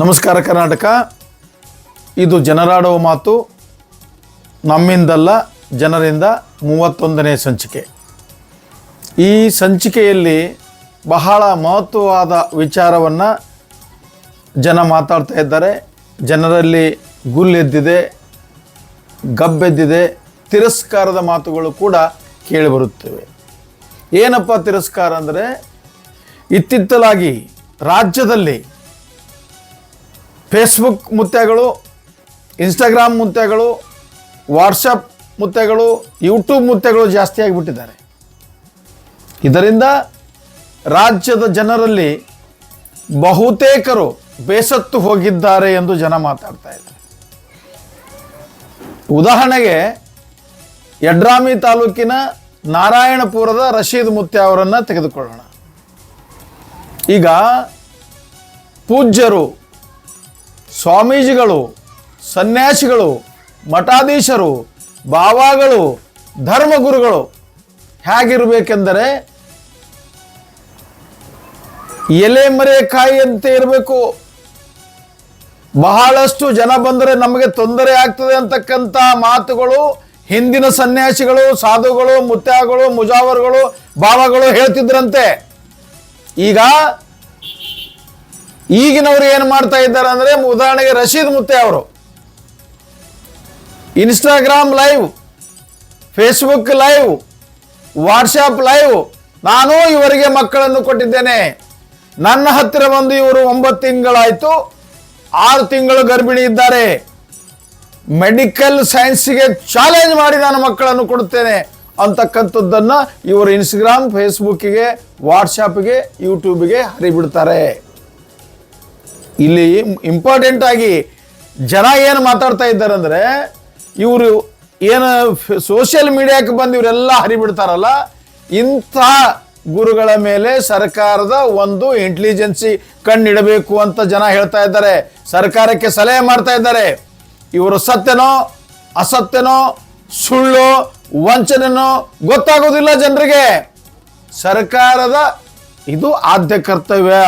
ನಮಸ್ಕಾರ ಕರ್ನಾಟಕ. ಇದು ಜನರಾಡುವ ಮಾತು, ನಮ್ಮಿಂದಲ್ಲ ಜನರಿಂದ ಮೂವತ್ತೊಂದನೇ ಸಂಚಿಕೆ. ಈ ಸಂಚಿಕೆಯಲ್ಲಿ ಬಹಳ ಮಹತ್ವವಾದ ವಿಚಾರವನ್ನು ಜನ ಮಾತಾಡ್ತಾ ಇದ್ದಾರೆ. ಜನರಲ್ಲಿ ಗುಲ್ಲೆದ್ದಿದೆ, ಗಬ್ಬೆದ್ದಿದೆ, ತಿರಸ್ಕಾರದ ಮಾತುಗಳು ಕೂಡ ಕೇಳಿಬರುತ್ತವೆ ಏನಪ್ಪ ತಿರಸ್ಕಾರ ಅಂದರೆ, ಇತ್ತಿತ್ತಲಾಗಿ ರಾಜ್ಯದಲ್ಲಿ ಫೇಸ್ಬುಕ್ ಮುತ್ತೆಗಳು ಇನ್ಸ್ಟಾಗ್ರಾಮ್ ಮುತ್ಯಗಳು ವಾಟ್ಸಪ್ ಮುತ್ತೆಗಳು ಯೂಟ್ಯೂಬ್ ಮುತ್ತೆಗಳು ಜಾಸ್ತಿ ಆಗಿಬಿಟ್ಟಿದ್ದಾರೆ. ಇದರಿಂದ ರಾಜ್ಯದ ಜನರಲ್ಲಿ ಬಹುತೇಕರು ಬೇಸತ್ತು ಹೋಗಿದ್ದಾರೆ ಎಂದು ಜನ ಮಾತಾಡ್ತಾ ಇದ್ದಾರೆ. ಉದಾಹರಣೆಗೆ ಯಡ್ರಾಮಿ ತಾಲೂಕಿನ ನಾರಾಯಣಪುರದ ರಶೀದ್ ಮುತ್ತೆ ಅವರನ್ನು ತೆಗೆದುಕೊಳ್ಳೋಣ. ಈಗ ಪೂಜ್ಯರು ಸ್ವಾಮೀಜಿಗಳು, ಸನ್ಯಾಸಿಗಳು, ಮಠಾಧೀಶರು, ಬಾವಾಗಳು, ಧರ್ಮಗುರುಗಳು ಹೇಗಿರಬೇಕೆಂದರೆ ಎಲೆ ಮರೆಕಾಯಿಯಂತೆ ಇರಬೇಕು. ಬಹಳಷ್ಟು ಜನ ಬಂದರೆ ನಮಗೆ ತೊಂದರೆ ಆಗ್ತದೆ ಅಂತಕ್ಕಂಥ ಮಾತುಗಳು ಹಿಂದಿನ ಸನ್ಯಾಸಿಗಳು, ಸಾಧುಗಳು, ಮುತ್ಯಾಗಳು, ಮುಜಾವರ್ಗಳು, ಬಾವಗಳು ಹೇಳ್ತಿದ್ರಂತೆ. ಈಗ ಈಗಿನವರು ಏನು ಮಾಡ್ತಾ ಇದ್ದಾರೆ ಅಂದರೆ ಉದಾಹರಣೆಗೆ ರಶೀದ್ ಮುತ್ತೆ ಅವರು. Instagram live Facebook live WhatsApp live ನಾನು ಇವರಿಗೆ ಮಕ್ಕಳನ್ನು ಕೊಟ್ಟಿದ್ದೇನೆ. ನನ್ನ ಹತ್ತಿರ ಬಂದು ಇವರು ಒಂಬತ್ತು ತಿಂಗಳಾಯಿತು, ಆರು ತಿಂಗಳು ಗರ್ಭಿಣಿ ಇದ್ದಾರೆ. ಮೆಡಿಕಲ್ ಸೈನ್ಸ್ಗೆ ಚಾಲೆಂಜ್ ಮಾಡಿ ನಾನು ಮಕ್ಕಳನ್ನು ಕೊಡುತ್ತೇನೆ ಅಂತಕ್ಕಂಥದ್ದನ್ನು ಇವರು ಇನ್ಸ್ಟಾಗ್ರಾಮ್ ಫೇಸ್ಬುಕ್ಕಿಗೆ ವಾಟ್ಸಪ್ಗೆ ಯೂಟ್ಯೂಬ್ಗೆ ಹರಿಬಿಡ್ತಾರೆ. ಇಲ್ಲಿ ಇಂಪಾರ್ಟೆಂಟ್ ಆಗಿ ಜನ ಏನು ಮಾತಾಡ್ತಾ ಇದ್ದಾರೆ ಅಂದರೆ ಇವರು ಏನು ಸೋಷಿಯಲ್ ಮೀಡಿಯಾಕ್ಕೆ ಬಂದು ಇವರೆಲ್ಲ ಹರಿಬಿಡ್ತಾರಲ್ಲ, ಇಂಥ ಗುರುಗಳ ಮೇಲೆ ಸರ್ಕಾರದ ಒಂದು ಇಂಟೆಲಿಜೆನ್ಸಿ ಕಣ್ಣಿಡಬೇಕು ಅಂತ ಜನ ಹೇಳ್ತಾ ಇದ್ದಾರೆ. ಸರ್ಕಾರಕ್ಕೆ ಸಲಹೆ ಮಾಡ್ತಾ ಇದ್ದಾರೆ. ಇವರು ಸತ್ಯನೋ, ಅಸತ್ಯನೋ, ಸುಳ್ಳು, ವಂಚನೆನೋ ಗೊತ್ತಾಗೋದಿಲ್ಲ ಜನರಿಗೆ. ಸರ್ಕಾರದ ಇದು ಆದ್ಯ ಕರ್ತವ್ಯ.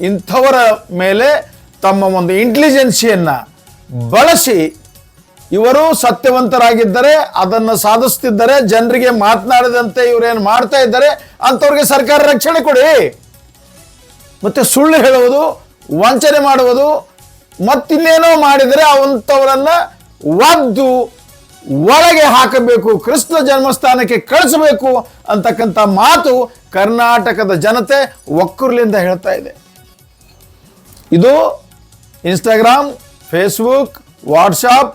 ಇಂಥವರ ಮೇಲೆ ತಮ್ಮ ಒಂದು ಇಂಟೆಲಿಜೆನ್ಸಿಯನ್ನು ಬಳಸಿ ಇವರು ಸತ್ಯವಂತರಾಗಿದ್ದರೆ, ಅದನ್ನು ಸಾಧಿಸ್ತಿದ್ದರೆ, ಜನರಿಗೆ ಮಾತನಾಡದಂತೆ ಇವರೇನು ಮಾಡ್ತಾ ಇದ್ದಾರೆ, ಅಂಥವ್ರಿಗೆ ಸರ್ಕಾರ ರಕ್ಷಣೆ ಕೊಡಿ. ಮತ್ತೆ ಸುಳ್ಳು ಹೇಳುವುದು, ವಂಚನೆ ಮಾಡುವುದು, ಮತ್ತಿನ್ನೇನೋ ಮಾಡಿದರೆ ಅವಂಥವರನ್ನ ಒದ್ದು ಒಳಗೆ ಹಾಕಬೇಕು ಕ್ರಿಸ್ತ ಜನ್ಮಸ್ಥಾನಕ್ಕೆ ಕಳಿಸಬೇಕು ಅಂತಕ್ಕಂಥ ಮಾತು ಕರ್ನಾಟಕದ ಜನತೆ ಒಕ್ಕೂರ್ಲಿಂದ ಹೇಳ್ತಾ ಇದೆ. ಇದು ಇನ್ಸ್ಟಾಗ್ರಾಮ್ ಫೇಸ್ಬುಕ್ ವಾಟ್ಸಾಪ್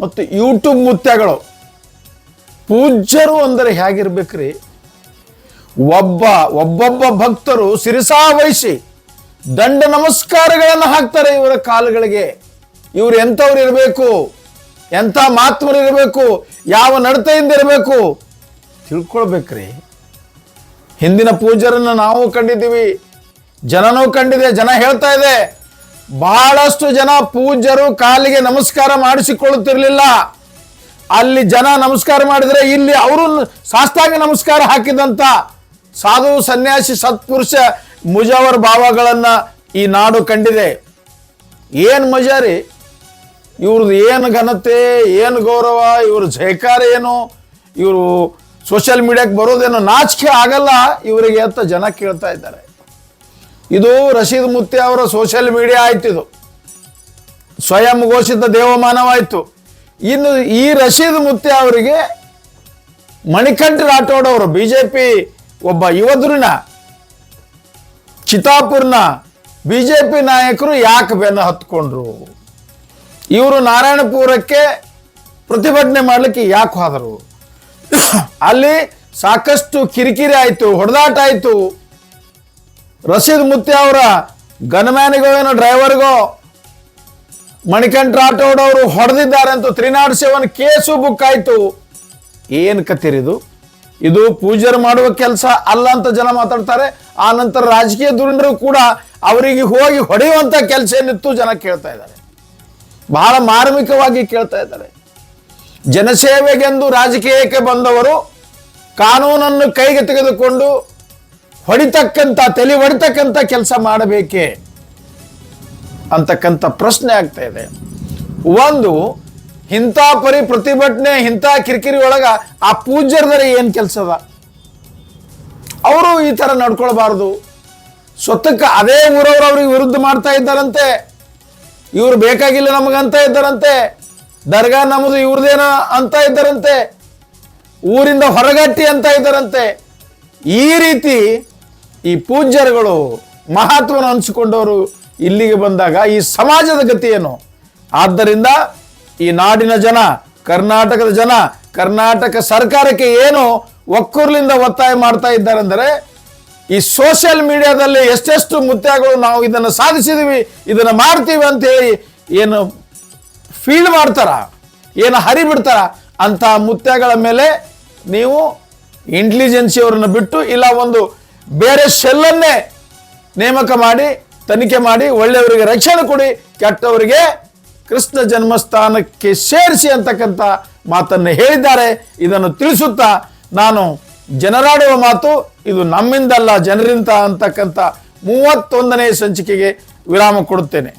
ಮತ್ತು ಯೂಟ್ಯೂಬ್ ಮುತ್ಯಗಳು. ಪೂಜ್ಯರು ಅಂದರೆ ಹೇಗಿರ್ಬೇಕ್ರಿ? ಒಬ್ಬ, ಒಬ್ಬೊಬ್ಬ ಭಕ್ತರು ಸಿರಿಸಾ ವಹಿಸಿ ದಂಡ ನಮಸ್ಕಾರಗಳನ್ನು ಹಾಕ್ತಾರೆ ಇವರ ಕಾಲುಗಳಿಗೆ. ಇವರು ಎಂಥವ್ರು ಇರಬೇಕು? ಎಂಥ ಮಾತ್ಮರು ಇರಬೇಕು? ಯಾವ ನಡತೆಯಿಂದ ಇರಬೇಕು? ತಿಳ್ಕೊಳ್ಬೇಕ್ರಿ. ಹಿಂದಿನ ಪೂಜರನ್ನು ನಾವು ಕಂಡಿದ್ದೀವಿ. ಜನನೂ ಕಂಡಿದೆ, ಜನ ಹೇಳ್ತಾ ಇದೆ. ಬಹಳಷ್ಟು ಜನ ಪೂಜ್ಯರು ಕಾಲಿಗೆ ನಮಸ್ಕಾರ ಮಾಡಿಸಿಕೊಳ್ಳುತ್ತಿರಲಿಲ್ಲ. ಅಲ್ಲಿ ಜನ ನಮಸ್ಕಾರ ಮಾಡಿದರೆ ಇಲ್ಲಿ ಅವರು ಸಾಷ್ಟಾಂಗ ನಮಸ್ಕಾರ ಹಾಕಿದಂತ ಸಾಧು ಸನ್ಯಾಸಿ ಸತ್ಪುರುಷ ಮುಜಾವರ್ ಭಾವಗಳನ್ನ ಈ ನಾಡು ಕಂಡಿದೆ. ಏನು ಮಜಾರಿ? ಇವ್ರದ್ದು ಏನು ಘನತೆ, ಏನು ಗೌರವ, ಇವ್ರ ಜಯಕಾರ ಏನು, ಇವರು ಸೋಷಿಯಲ್ ಮೀಡಿಯಾಕ್ಕೆ ಬರೋದೇನೋ ನಾಚಿಕೆ ಆಗಲ್ಲ, ಇವರಿಗೆ ಅಂತ ಜನ ಕೇಳ್ತಾ ಇದ್ದಾರೆ. ಇದು ರಶೀದ್ ಮುತ್ತಿ ಅವರ ಸೋಷಿಯಲ್ ಮೀಡಿಯಾ ಆಯ್ತು ಇದು ಸ್ವಯಂ ಘೋಷಿತ ದೇವಮಾನವಾಯಿತು. ಇನ್ನು ಈ ರಶೀದ್ ಮುತ್ತಿ ಅವರಿಗೆ ಮಣಿಕಂಠ ರಾಠೋಡ್ ಅವರು ಬಿ ಜೆ ಪಿ ಒಬ್ಬ ಯುವದ್ರನ, ಚಿತಾಪುರ್ನ ಬಿ ಜೆ ಪಿ ನಾಯಕರು ಯಾಕೆ ಬೆನ್ನು ಹತ್ಕೊಂಡ್ರು? ಇವರು ನಾರಾಯಣಪುರಕ್ಕೆ ಪ್ರತಿಭಟನೆ ಮಾಡಲಿಕ್ಕೆ ಯಾಕೆ ಹೋದರು? ಅಲ್ಲಿ ಸಾಕಷ್ಟು ಕಿರಿಕಿರಿ ಆಯಿತು, ಹೊಡೆದಾಟ ಆಯಿತು. ರಶೀದ್ ಮುತ್ತಿ ಅವರ ಗನ್ಮ್ಯಾನಿಗೋ ಏನೋ ಡ್ರೈವರ್ಗೋ ಮಣಿಕಂಠ ರಾಠೋಡ್ ಅವರು ಹೊಡೆದಿದ್ದಾರೆ ಅಂತ three nought seven case book ಆಯಿತು. ಏನು ಕತ್ತಿರಿದು ಇದು? ಪೂಜಾರಿ ಮಾಡುವ ಕೆಲಸ ಅಲ್ಲ ಅಂತ ಜನ ಮಾತಾಡ್ತಾರೆ. ಆ ನಂತರ ರಾಜಕೀಯ ದುರಂಡರು ಕೂಡ ಅವರಿಗೆ ಹೋಗಿ ಹೊಡೆಯುವಂತ ಕೆಲಸ ಏನಿತ್ತು ಜನ ಕೇಳ್ತಾ ಇದ್ದಾರೆ. ಬಹಳ ಮಾರ್ಮಿಕವಾಗಿ ಕೇಳ್ತಾ ಇದ್ದಾರೆ. ಜನಸೇವೆಗೆಂದು ರಾಜಕೀಯಕ್ಕೆ ಬಂದವರು ಕಾನೂನನ್ನು ಕೈಗೆ ತೆಗೆದುಕೊಂಡು ಹೊಡಿತಕ್ಕಂಥ, ತಲೆ ಹೊಡಿತಕ್ಕಂಥ ಕೆಲಸ ಮಾಡಬೇಕೇ ಅಂತಕ್ಕಂಥ ಪ್ರಶ್ನೆ ಆಗ್ತಾ ಇದೆ. ಒಂದು, ಇಂಥ ಪರಿ ಪ್ರತಿಭಟನೆ, ಇಂಥ ಕಿರಿಕಿರಿ ಒಳಗ ಆ ಪೂಜ್ಯರದರೆ ಏನು ಕೆಲಸದ? ಅವರು ಈ ಥರ ನಡ್ಕೊಳ್ಬಾರ್ದು. ಸ್ವತಕ್ಕ ಅದೇ ಊರವರು ಅವ್ರಿಗೆ ವಿರುದ್ಧ ಮಾಡ್ತಾ ಇದ್ದಾರಂತೆ. ಇವ್ರು ಬೇಕಾಗಿಲ್ಲ ನಮಗಂತ ಇದ್ದಾರಂತೆ. ದರ್ಗಾ ನಮ್ಮದು ಇವ್ರದೇನ ಅಂತ ಇದ್ದಾರಂತೆ. ಊರಿಂದ ಹೊರಗಟ್ಟಿ ಅಂತ ಇದ್ದಾರಂತೆ. ಈ ರೀತಿ ಈ ಪೂಜ್ಯರುಗಳು ಮಹತ್ವವನ್ನು ಹಂಚಿಕೊಂಡವರು ಇಲ್ಲಿಗೆ ಬಂದಾಗ ಈ ಸಮಾಜದ ಗತಿ ಏನು ಆದ್ದರಿಂದ ಈ ನಾಡಿನ ಜನ, ಕರ್ನಾಟಕದ ಜನ, ಕರ್ನಾಟಕ ಸರ್ಕಾರಕ್ಕೆ ಏನು ಒಕ್ಕೂರ್ಲಿಂದ ಒತ್ತಾಯ ಮಾಡ್ತಾ ಇದ್ದಾರೆಂದರೆ, ಈ ಸೋಷಿಯಲ್ ಮೀಡಿಯಾದಲ್ಲಿ ಎಷ್ಟೆಷ್ಟು ಮುತ್ಯಾಗಳು ನಾವು ಇದನ್ನು ಸಾಧಿಸಿದೀವಿ, ಇದನ್ನು ಮಾಡ್ತೀವಿ ಅಂತ ಹೇಳಿ ಏನು ಫೀಲ್ ಮಾಡ್ತಾರ, ಏನು ಹರಿಬಿಡ್ತಾರ ಅಂತ ಮುತ್ಯಗಳ ಮೇಲೆ ನೀವು ಇಂಟೆಲಿಜೆನ್ಸಿ ಅವರನ್ನು ಬಿಟ್ಟು ಇಲ್ಲ ಒಂದು ಬೇರೆ ಶೆಲ್ಲನ್ನೇ ನೇಮಕ ಮಾಡಿ, ತನಿಖೆ ಮಾಡಿ, ಒಳ್ಳೆಯವರಿಗೆ ರಕ್ಷಣೆ ಕೊಡಿ, ಕೆಟ್ಟವರಿಗೆ ಕೃಷ್ಣ ಜನ್ಮಸ್ಥಾನಕ್ಕೆ ಸೇರಿಸಿ ಅಂತಕ್ಕಂಥ ಮಾತನ್ನು ಹೇಳಿದ್ದಾರೆ. ಇದನ್ನು ತಿಳಿಸುತ್ತಾ ನಾನು ಜನರಾಡುವ ಮಾತು, ಇದು ನಮ್ಮಿಂದಲ್ಲ ಜನರಿಂದ ಅಂತಕ್ಕಂಥ ಮೂವತ್ತೊಂದನೇ ಸಂಚಿಕೆಗೆ ವಿರಾಮ ಕೊಡುತ್ತೇನೆ.